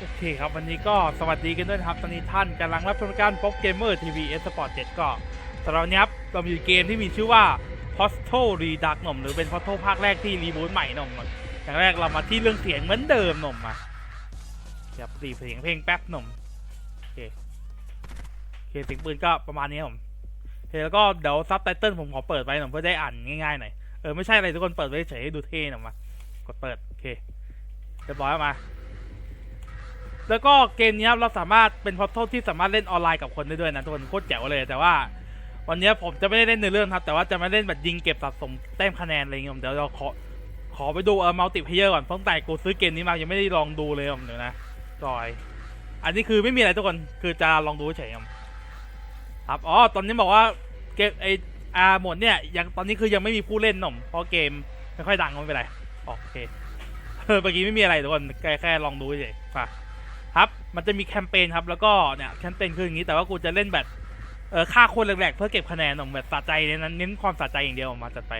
โอเคครับวันนี้ก็สวัสดีกันด้วยครับ ตอนนี้ท่านกำลังรับชมการป๊อกเกมเมอร์ทีวีเอสปอร์ต7ก็สำหรับนี้ครับเรามีเกมที่มีชื่อว่า Postal Redux หน่มหรือเป็น Postal ภาคแรกที่รีบูทใหม่หน่มอย่างแรกเรามาที่เรื่องเสียงเหมือนเดิมหน่มมาเดี๋ยวตีเสียงเพลงแป๊บหน่มโอเคโอเคเสียงปืนก็ประมาณนี้ผมโอเคแล้วก็เดี๋ยวซับไตเติลผมขอเปิดไว้หน่อยเพื่อได้อ่านง่ายๆหน่อยเออไม่ใช่อะไรทุกคนเปิดไว้เฉยให้ดูเท่หน่อยมากดเปิดโอเคเรียบร้อยมา แล้วก็เกมนี้ครับเราสามารถเป็นพอร์ทัลที่สามารถเล่นออนไลน์กับคนได้ด้วยนะทุกคนโคตรแจ๋วเลยแต่ว่า วันนี้ผมจะไม่ได้เล่นในเรื่องครับ แต่ว่าจะมาเล่นแบบยิงเก็บสะสมแต้มคะแนนอะไรเงี้ยผมเดี๋ยวเราขอขอไปดูเออมัลติเพเยอร์ก่อนเพราะตั้งแต่กูซื้อเกมนี้มายังไม่ได้ลองดูเลยผมเดี๋ยวนะจอย อันนี้คือไม่มีอะไรทุกคนคือจะลองดูเฉยๆครับอ๋อตอนนี้บอกว่าเกมไออาร์หมดเนี่ยยังตอนนี้คือยังไม่มีผู้เล่นหน่มเพราะเกมไม่ค่อยดังไม่เป็นไรโอเคเมื่อกี้ไม่มีอะไรทุกคนแค่แค่ลองดูเฉยๆป่ะ ครับ มันจะมีแคมเปญครับ แล้วก็เนี่ยแคมเปญคืออย่างนี้ แต่ว่ากูจะเล่นแบบเออฆ่าคนแรกๆเพื่อเก็บคะแนนของแบบสะใจเนี่ยนั้นเน้นความสะใจอย่างเดียวออกมาจัดไป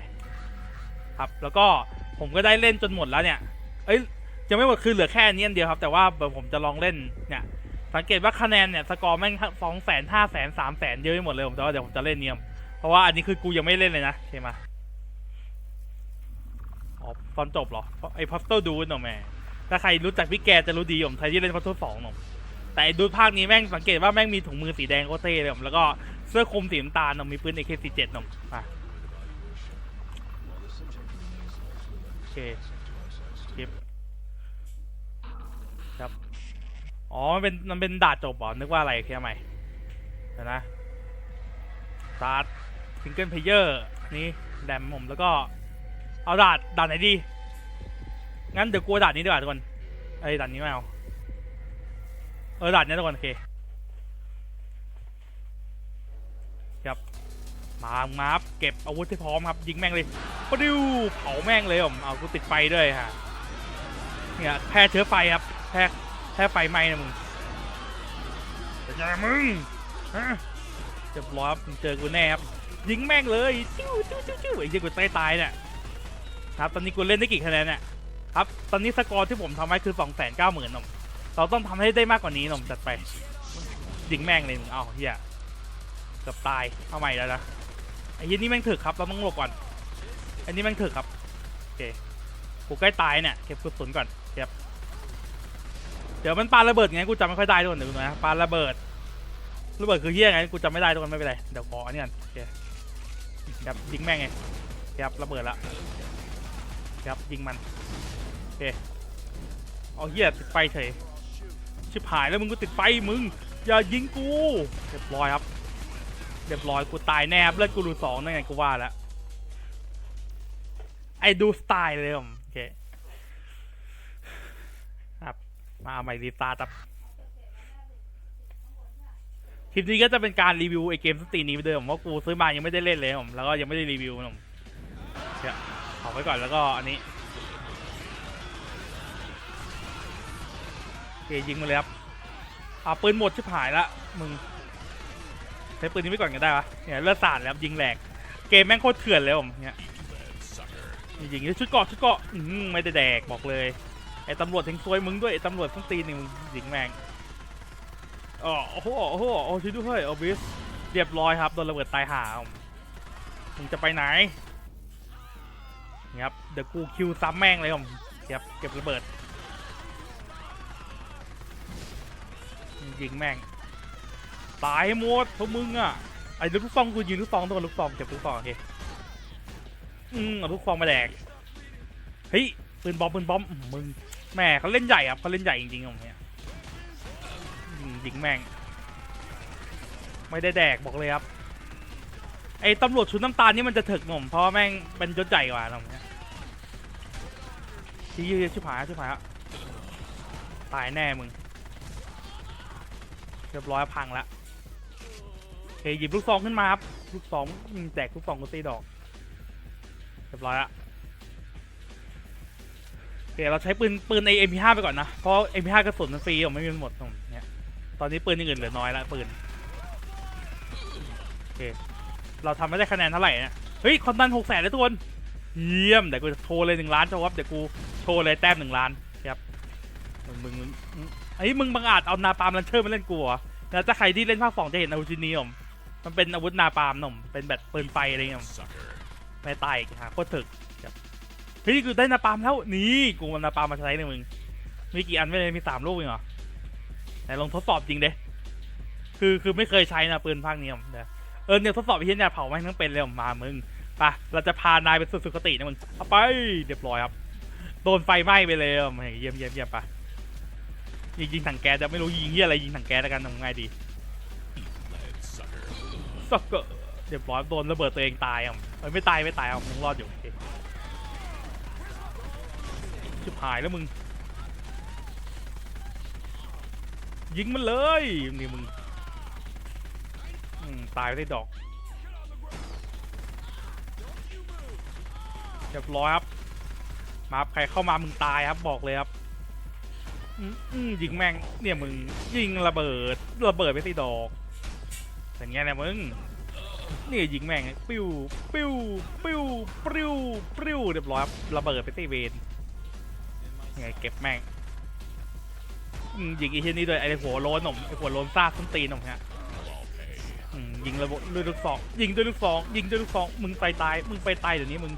ครับ แล้วก็ผมก็ได้เล่นจนหมดแล้วเนี่ย เอ้ยยังไม่หมดคือเหลือแค่นี้อันเดียวครับ แต่ว่าผมจะลองเล่นเนี่ย สังเกตว่าคะแนนเนี่ยสกอร์แม่งสองแสนห้าแสนสามแสนเยอะไปหมดเลยผมแต่ว่าเดี๋ยวผมจะเล่นเนี่ยเพราะว่าอันนี้คือกูยังไม่เล่นเลยนะเคมาอ๋อตอนจบเหรอไอ้พอสเตอร์ดูหน่อยแม่ ถ้าใครรู้จักพี่แกจะรู้ดีผมใครที่เล่นพัททสองผมแต่ดูภาคนี้แม่งสังเกตว่าแม่งมีถุงมือสีแดงโคเท่เลยผมแล้วก็เสื้อคลุมสีน้ำตาลผมมีปืน AK47 ผมอะโอเคคลิปครับอ๋อมันเป็นมันเป็นดาดจบเหรอนึกว่าอะไรแค่ใหม่เดี๋ยวนะสตาร์ทซิงเกิลเพลเยอร์นี่แดมผมแล้วก็เอาดาดดาดไหนดี งั้นเดี๋ยวกลัวด่านนี้ดีกว่าทุกคนไอ้ยด่านนี้ไม่เอาเออด่านนี้ทุกคนโอเคครับมามาครับเก็บอาวุธที่พร้อมครับ ยิงแม่งเลยปดิวเผาแม่งเลยผมเอากูติดไฟด้วยฮะเนี่ยแพ้เชื้อไฟครับแพ้แพ้ไฟไหม้นะมึงเป็นไงมึงฮะเจ็บร้อยครับมึงเจอกูแน่ครับยิงแม่งเลยจิ้วจิ้วจิ้วจิ้วไอ้เจ้ากูใต้ตายเนี่ยครับตอนนี้กูเล่นได้กี่คะแนนเนี่ย ครับ ตอนนี้สกอร์ที่ผมทำไว้คือ2 9 0 0 0 0นนมเราต้องทำให้ได้มากกว่านี้นมจัดไปยิงแม่งเลยมึงเอาเฮียเกือบตายเอาใหม่แล้วนะไอ้ยี่นี่แม่งถึกครับเราต้องหลบก่อนอันนี้แม่งถึกครับโอเคกูใกล้ตายเนี่ยเก็บกระสุนก่อนเก็บเดี๋ยวมันปาระเบิดไงกูจำไม่ค่อยได้ทุกคนเดี๋ยวดูนะปาระเบิดระเบิดคือเฮียไงกูจำไม่ได้ทุกคนไม่เป็นไรเดี๋ยวขออันนี้ก่อนโอเคครับยิงแม่งไงครับระเบิดละครับยิงมัน เอาเหี้ยติดไฟเฉยชิบหายแล้วมึงก็ติดไฟมึง อย่ายิงกูเรียบร้อยครับเรียบร้อยกูตายแน่ครับเลือดกูรูสองนั่นไงกูว่าแล้วไอ้ดูสไตล์เลยผมโอเคครับมาใหม่รีตาร์ทครับคลิปนี้ก็จะเป็นการรีวิวไอเกมสตรีนี้ไปเดิมเพรากูซื้อมายังไม่ได้เล่นเลยผมแล้วก็ยังไม่ได้รีวิวผมเนี่ยเอาไว้ก่อนแล้วก็อันนี้ เคยิงมาเลยครับอ่าปืนหมดชิบหายละมึงใช้ปืนนี้ไว้ก่อนก็ได้ปะเนี่ยเลือดสาดแล้วยิงแหลกเกมแม่งโคตรเถื่อนเลยผมเนี่ยยิงชุดเกาะชุดเกาะอื้อหือไม่ได้แดกบอกเลยไอ้ตำรวจทิ้งซวยมึงด้วยไอ้ตำรวจต้องตีนหนึ่งยิงแม่งอ๋อโอ้โหโอ้โหโอ้ช่วยด้วยโอบิสเรียบร้อยครับโดนระเบิดตายห่าผมมึงจะไปไหนนะครับเดี๋ยวกูคิวซ้ำแม่งเลยผมครับเก็บระเบิด ยิงแม่ง ตายให้หมดพวกมึงอะไอ้ลูกซองกูยิงลูกซองตัวลูกซองเก็บลูกซองโอเคอืมเอาลูกซองมาแดกเฮ้ยปืนบอมปืนบอมมึงแหม่เขาเล่นใหญ่ครับเขาเล่นใหญ่จริงๆผมเนี่ยยิงยิงแม่ง ไม่ได้แดกบอกเลยครับไอ้ตำรวจชุดน้ำตาลนี่มันจะถึกหน่มเพราะว่าแม่งเป็นยศใหญ่กว่าหน่มเนี่ยชี้ชิบหายชิบหายตายแน่มึง รียบร้อยพังละโอเคหยิบลูกซองขึ้นมาครับลูกซองแตกลูกซองก็ตีดอกเรียบร้อยละโอเคเราใช้ปืนปืนใน MP5 ไปก่อนนะเพราะ MP5 กระสุนมันฟรีผมไม่มีหมดตรงเนี้ยตอนนี้ปืนอย่างอื่นเหลือน้อยละปืนโอเคเราทำไม่ได้คะแนนเท่าไหร่นะเฮ้ยคอนตันหกแสนเลยทุกคนเยี่ยมเดี๋ยวกูจะโชว์เลยหนึ่งล้านโชว์ครับเดี๋ยวกูโชว์เลยแต้มหนึ่งล้านครับมึงมึง ไอ้ยมึงบังอาจเอานาปาล์มลันเชอร์มาเล่นกูเหรอแล้วถ้าใครที่เล่นภาคสองจะเห็นอาวุธชิ้นนี้ผมมันเป็นอาวุธนาปาล์มหนุ่มเป็นแบบปืนไฟอะไรเงี้ยผมไม่ตายอีกฮะโคตรถึกครับเฮ้ยกูได้นาปาล์มแล้วนี่กูมันนาปาล์มมาใช้เนี่ยมึงมีกี่อันไม่เลยมีสามลูกเองเหรอไหนลองทดสอบจริงเด้คือคือไม่เคยใช้นะปืนภาคนี้ผมเดี๋ยวเออเนี่ยทดสอบไอ้เหี้ยเนี่ยเผาแม่งทั้งเป็นเลยผมมามึงไปเราจะพานายไปสู่สุคตินะมึงเอาไปเรียบร้อยครับโดนไฟไหม้ไปเลยอะเยี่ยมเยี่ยมเยี่ยมปะ ยิงยิงถังแก๊สจะไม่รู้ยิงเฮียอะไรยิงถังแก๊สแล้วกันทำไงดีสักเกอร์เรียบร้อยโดนระเบิดตัวเองตายอะไม่ตายไม่ตายอะมึงรอดอยู่โอเคชิบหายแล้วมึง ยิงมันเลยนี่มึงตายไปได้ดอกเรียบร้อยครับมาใครเข้ามามึงตายครับบอกเลยครับ อืมยิงแม่งเนี่ยมึงยิงระเบิดระเบิดไปสิดอกอย่างเงี้ยนะมึงนี่ยิงแม่งปิ้วปิ้วปิ้วปิ้วปิ้วเรียบร้อยระเบิดไปสิเวนยังไงเก็บแม่งยิงไอ้เช่นนี้ด้วยไอ้หัวโลนหนุ่มไอ้หัวโลนซากส้นตีนหนุ่มฮะยิงระเบิดด้วยลูกสองยิงด้วยลูกสองยิงด้วยลูกสองมึงไปตายมึงไปตายเดี๋ยวนี้มึง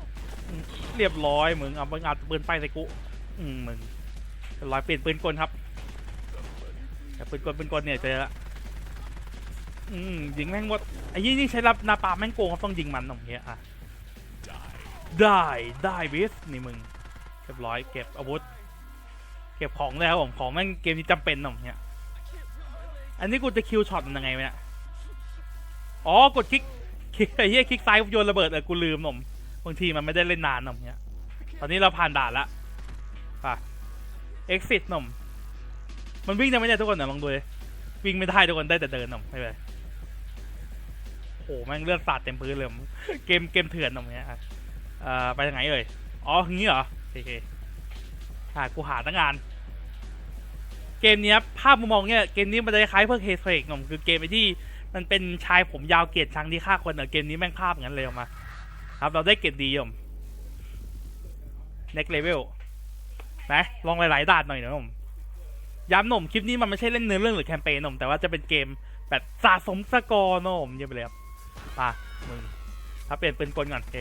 เรียบร้อยมึงเอามึงอัดปืนไฟใส่กูมึง เรียบร้อยเปลี่ยนปืนกลครับแต่ปืนกลปืนกลเนี่ยเจอละอืมยิงแม่งหมดไอ้ยี่นี่ใช้รับนาปามแม่งโกงครับต้องยิงมันตรงเนี้ยอะได้ได้บิสนี่มึงเรียบร้อยเก็บอาวุธ เก็บของแล้วผมของแม่งเกมนี้จำเป็นตรงเนี้ยอันนี้กูจะคิวช็อตมันยังไงวะเนี่ยอ๋อกดคลิกคลิกไอ้เหี้ยคลิกซ้ายโยนระเบิดเออกูลืมผมบางทีมันไม่ได้เล่นนานหน่อมเนี้ยตอนนี้เราผ่านด่านละป่ะ exit หน่อมมันวิ่งได้ไหมเนี่ยทุกคนเดี๋ยลองดูเลยวิ่งไม่ได้ทุกคนได้แต่เดินหน่อมไม่เป็นไรโอ้โหแม่งเลือดสาดเต็มพื้นเลยเกมเกมเถื่อนหน่อมเนี้ยอะเอ่อไปทางไหนเอ่ยอ๋ออย่างงี้เหรอโอเคหากูหาตั้งงาน เกมเนี้ยภาพมุมมองเนี่ยเกมนี้มันจะคล้ายเพื่อเคสเฟกหน่อมคือเกมไอ้ที่มันเป็นชายผมยาวเกลียดชังที่ฆ่าคนเนอะเกมนี้แม่งภาพงั้นเลยออกมา ครับเราได้เกรดดีผม next level นะลองหลายๆด่านหน่อยนะผมย้ำหนุ่มคลิปนี้มันไม่ใช่เล่นเนื้อเรื่องหรือแคมเปญหนุ่มแต่ว่าจะเป็นเกมแบบสะสมสกอร์นะผมเยี่ยมไปเลยครับป่ะมึงถ้าเปลี่ยนปืนกลก่อนโอเค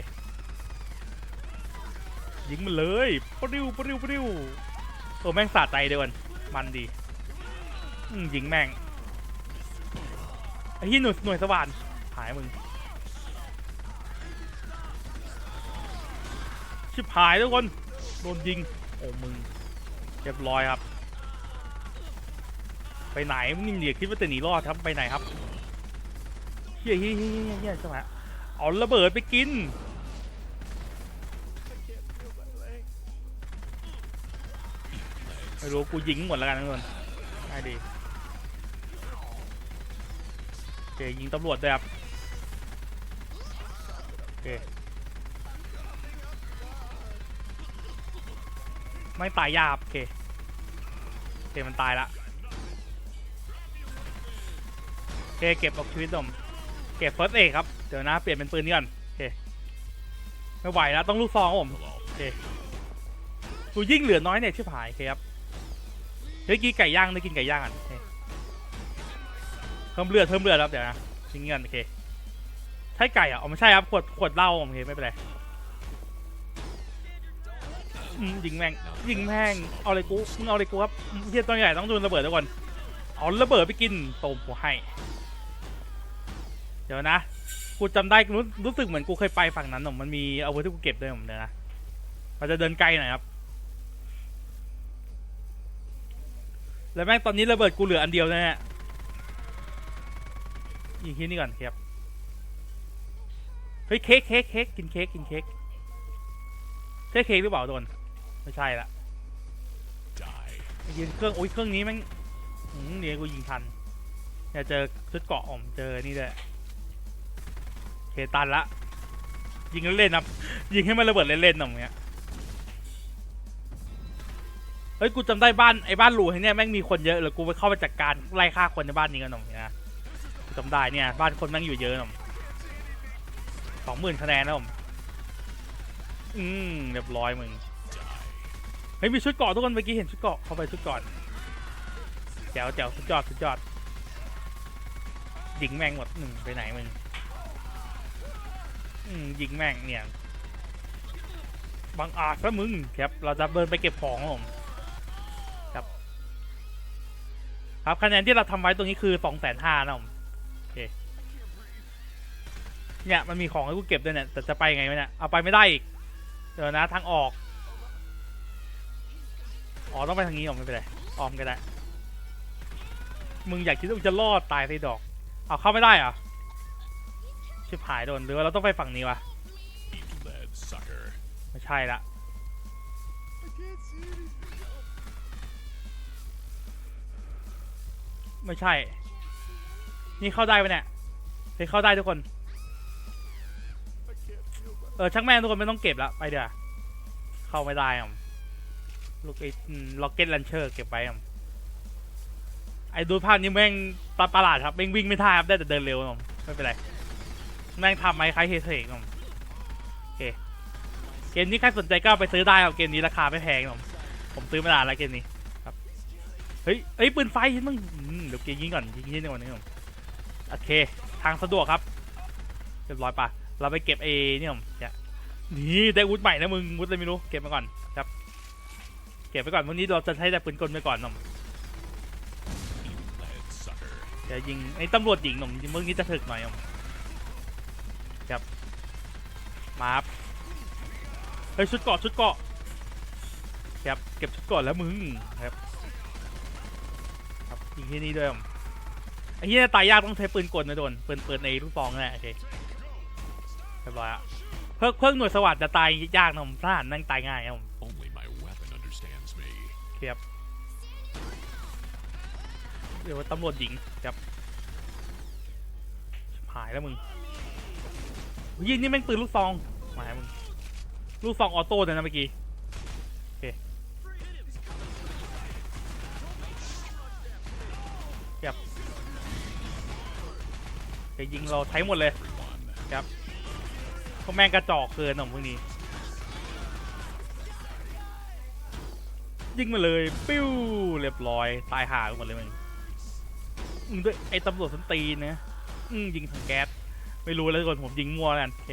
ยิงมันเลยปริ้วปริ้วปริ้วโอ้แม่งสะใจเดียวกันมันดียิงแม่งไอ้ที่หน่วยหน่วยสว่านหายมึงชิบหายทุกคนโดนยิง โอ้มึงเรียบร้อยครับ ไปไหนมึงเหนีย่าคิดว่าจะหนีรอดครับไปไหนครับเฮียเฮียเฮียเฮียเฮียจังหวะเอาระเบิดไปกินไม่รู้กูยิงหมดแล้วกันทุกคนง่ายดีโอเคยิงตำรวจด้วยครับโอเค ไม่ตายยากครับโอเคโอเคมันตายละโอเคเก็บออกชีวิตผมเก็บเฟิร์สเอกครับเดี๋ยวนะเปลี่ยนเป็นปืนนี่ก่อนโอเคไม่ไหวแล้วต้องลูกซองผมโอเคกูยิ่งเหลือน้อยเนี่ยชิบหายโอเคครับเฮ้ยกินไก่ย่างได้กินไก่ย่างอะโอเคเพิ่มเลือดเพิ่มเลือดครับเดี๋ยวนะทิ้งเงินโอเคใช่ไก่อะอ๋อไม่ใช่ครับขวดขวดเหล้าโอเคไม่เป็นไร อืมยิงแม่งยิงแม่งเอาเลยกูเอาเลยกูครับเฮียตัวใหญ่ต้องโดนระเบิดทุกคนเอาระเบิดไปกินโตมกูให้ เดี๋ยวนะกูจำได้รู้รู้สึกเหมือนกูเคยไปฝั่งนั้นหนอมันมีอาวุธที่กูเก็บด้วยผมเดี๋ยวนะมันจะเดินไกลหน่อยครับ แล้วแม่งตอนนี้ระเบิดกูเหลืออันเดียวนะฮะยิงที่นี่ก่อนครับเฮ้ยเค้กเค้กเค้กกินเค้กกินเค้กใช่เค้กหรือเปล่าโดน ไม่ใช่ละยิงเครื่องโอ้ยเครื่องนี้แม่งอืมเนี่ยกูยิงทันเนี่ยเจอชุดเกราะอมเจอนี่ด้วยเคตันละ ยิงเล่นๆนะยิงให้มันระเบิดเล่นๆหน่อยเนี้ยเฮ้ยกูจำได้บ้านไอ้บ้านหลูไอ้เนี่ยแม่งมีคนเยอะเลยกูไปเข้าไปจัดการไล่ฆ่าคนในบ้านนี้กันหน่อยนะกูจำได้เนี่ยบ้านคนแม่งอยู่เยอะหน่อยสองหมื่นคะแนนนะผมอืมเรียบร้อยมึง เฮ้ยมีชุดเกาะทุกคนเมื่อกี้เห็นชุดเกาะเข้าไปชุดก่อนจ๋วแจ๋วสุดยอดสุดยอดยิงแม่งหมดหนึ่งไปไหนมึงอืมยิงแม่งเนี่ยบังอาจซะมึงครับเราจะเดินไปเก็บของผมครับ ครับคะแนนที่เราทำไว้ตรงนี้คือสองแสนห้านะผมโอเคเนี่ยมันมีของให้กูเก็บด้วยเนี่ยแต่จะไปไงวะเนี่ยเอาไปไม่ได้อีกเดี๋ยวนะทางออก อ๋อต้องไปทางนี้ผมไม่เป็นไรออมก็ได้ มึงอยากคิดว่ามึงจะรอดตายไปดอก เอาเข้าไม่ได้เหรอ ชิบหายโดนหรือว่าเราต้องไปฝั่งนี้วะ ไม่ใช่ละไม่ใช่ นี่เข้าได้ปะเนี่ยเฮ้ยเข้าได้ทุกคน เออช่างแม่งทุกคนไม่ต้องเก็บละไปเดี๋ยวเข้าไม่ได้อะ ลูกไอ้ล็อกเก็ตลันเชอร์เก็บไว้ไอ้ดูภาพนี้แม่งประประหลาดครับแม่งวิ่งไม่ท่าครับได้แต่เดินเร็วอะไม่เป็นไรแม่งทำไหมคล้ายเฮเซกอะโอเคเกมนี้ใครสนใจก็ไปซื้อได้ครับเกมนี้ราคาไม่แพงผมผมซื้อมานานแล้วเกมนี้ครับเฮ้ยเฮ้ยปืนไฟเห็นมึงเดี๋ยวเกมยิงก่อนยิงยิงก่อนนี่ผมโอเค ทางสะดวกครับเรียบร้อยปะเราไปเก็บเอเนี่ยผมเนี่ยนี่ได้วุธใหม่นะมึงวุธอะไรไม่รู้เก็บมาก่อนครับ เก็บไปก่อนวันนี้เราจะใช้แต่ปืนกลไปก่อนผม Lead sucker. จะยิงไอ้ตำรวจหญิงผมเมื่อกี้จะถึกหน่อยผมครับมาครับเฮ้ยชุดเกาะชุดเกาะครับเก็บชุดเกาะแล้วมึงครับครับยิงที่นี่ด้วยผมไอ้เหี้ยตายยากต้องใช้ปืนกลนะโดนปืนปืนในลูกซองนั่นแหละโอเคเรียบร้อยอะเพิ่งเพิ่งหน่วยสวัสดิ์จะตายยากนะผมทหารนั่งตายง่ายครับผม ครับเดี๋ยวว่าตำรวจหญิงครับหายแล้วมึงยิงนี่แม่งปืนลูกซองมาให้มึงลูกซองออโต้เลยนะเมื่อกี้โอเคครับจะยิงเราใช้หมดเลย Everyone. พวกแม่งกระจอกเกินหน่อมพวกนี้ ยิงมาเลย ปิ้ว เรียบร้อย ตายห่ากันหมดเลยมึงมึงด้วยไอ้ตำรวจสันตีนะอืมยิงถังแก๊ส ไม่รู้แล้วทุกคนผมยิงมั่วแล้วกันโอเค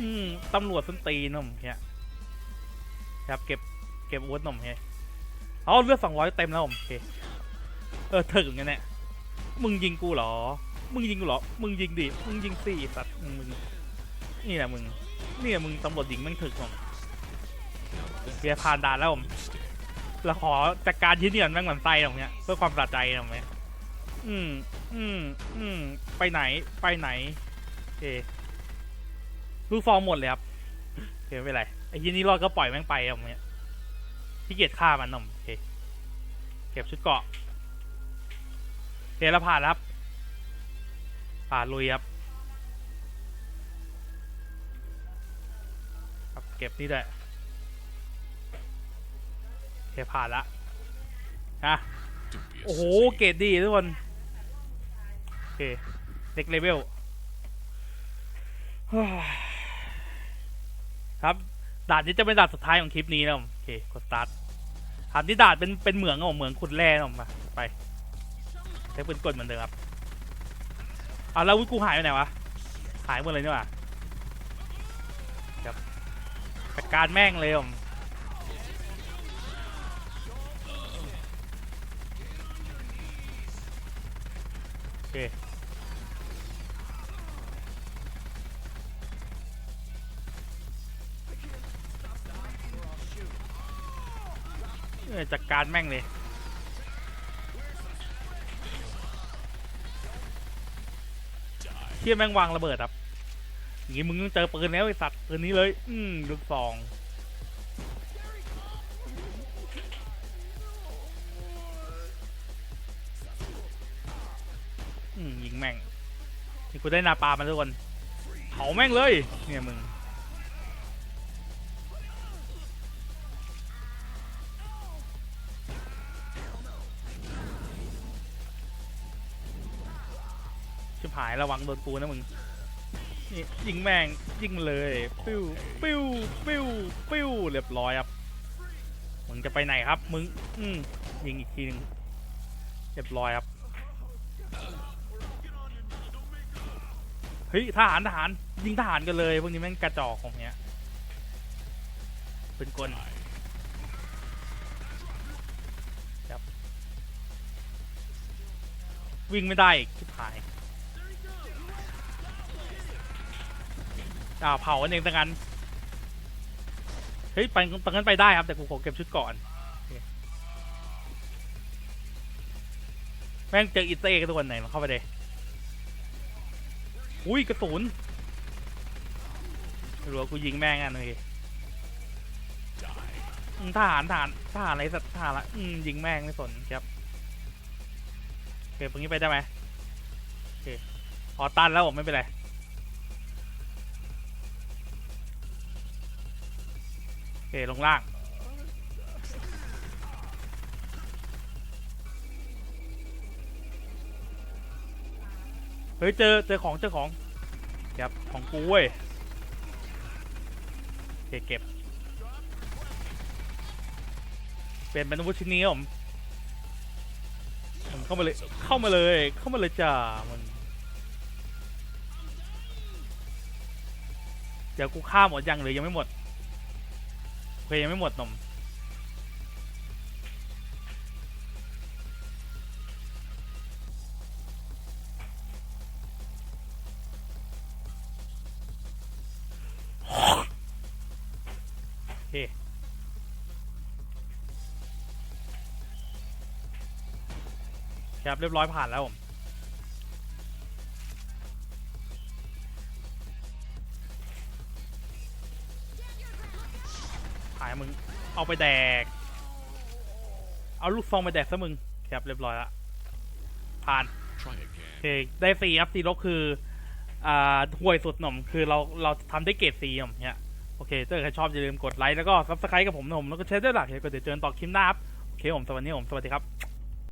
อืมตำรวจสันตีนผมเนี่ยครับเก็บเก็บอาวุธหน่อมเฮ้ยเอาเลือดสองร้อยเต็มแล้วผมโอเคเออถึงกันเนี่ยมึงยิงกูเหรอ มึงยิงกูเหรอ มึงยิงดิ มึงยิงสี่สัตว์มึงมึงนี่แหละมึง นี่แหละมึงตำรวจยิงแม่งถึกผม เบียร์ผ่านด่านแล้วผมเราขอจัดการที่นี่ก่อนแม่งเหมันไส้ตรงเนี้ยเพื่อความสะใจตรงเนี้ยอืม อืม อืม ไปไหน ไปไหนโอเคลูกฟองหมดเลยครับโอเคไม่เป็นไร ไอ้ที่นี่รอดก็ปล่อยแม่งไปตรงเนี้ยที่เกียจฆ่ามันนมเคเก็บชุดเกาะโอเคแล้วผ่านครับ ผ่านลุยครับ ครับ เก็บนี่ด้ เคผ่านละฮะ Don't be a โอ้โห sissy. เกรดดีทุกคน โอเคเด็กเลเวลครับด่านนี้จะเป็นด่านสุดท้ายของคลิปนี้นะผมโอเคกดสตาร์ทด่านที่ด่านเป็นเป็นเหมืองของเหมืองขุดแร่นะผมมาไปใช้ปืนกดเหมือนเดิมครับเอาแล้ววุ้ยกูหายไปไหนวะหายหมดเลยนี่หว่าครับจัดการแม่งเลยผม เคเออจัดการแม่งเลยเที่ยแม่งวางระเบิดครับอย่างงี้มึงต้องเจอปืนแล้วไอ้สัตว์ปืนนี้เลย อืมลูกซอง ยิงแม่งนี่กูได้นาปามาทุกคนเผาแม่งเลย เนี่ยมึงชิบหายระวังโดนกูนะมึงนี่ยิงแม่งยิงเลยปิ้วปิ้วปิ้วปิ้วเรียบร้อยครับมึงจะไปไหนครับ มึงอืมยิงอีกทีหนึงเรียบร้อยครับ ฮ้ยทหารทหารยิงทหารกันเลยพวกนี้แม่งกระจอกของเนี้ยเป็นกลครับวิ่งไม่ได้อีกชิบหายอ่าเผากันเองตั้งนั้นเฮ้ยไปตรงนั้นไปได้ครับแต่กูขอเก็บชุดก่อนแม่งเจออิตเต้กันทุกคนไหนมาเข้าไปเลย อุ้ยกระสุนไม่รู้ว่ากูยิงแม่งอะเลย Die. อืมทหารทหารทหารอะไรสัตว์ทหารละอืมยิงแม่งไม่สนครับโอเคตรงนี้ไปได้ไหมโอเคอ๋อตันแล้วผมไม่เป็นไรโอเคลงล่าง ฮ้ยเจอเจอของเจอของครับของกูเว้ยโอเคเก็บเป็นเป็นอาวุธชิ้นนี้ผมผมเข้ามาเลยเข้ามาเลยเข้ามาเลยจ้ามันเดี๋ยวกูฆ่าหมดยังหรือยังไม่หมดโอเคยังไม่หมดนม ครับเรียบร้อยผ่านแล้วผมหายมึง เอาไปแดก เอาลูกซองไปแดกซะมึงครับเรียบร้อยละผ่าน Try โอ again. เคได้สี่ครับสี่ลบคืออ่าห่วยสุดหน่อมคือเราเราทำได้เกรดสี่หน่อมเนี่ยโอเคถ้าใครชอบอย่าลืมกดไลค์แล้วก็ซับสไครต์กับผมหน่อมแล้วก็แชร์ด้วยหลักเดี๋ยวก็เดี๋ยวเจอกันต่อคลิปหน้าครับโอเคผมสวัสดีผมสวัสดีครับ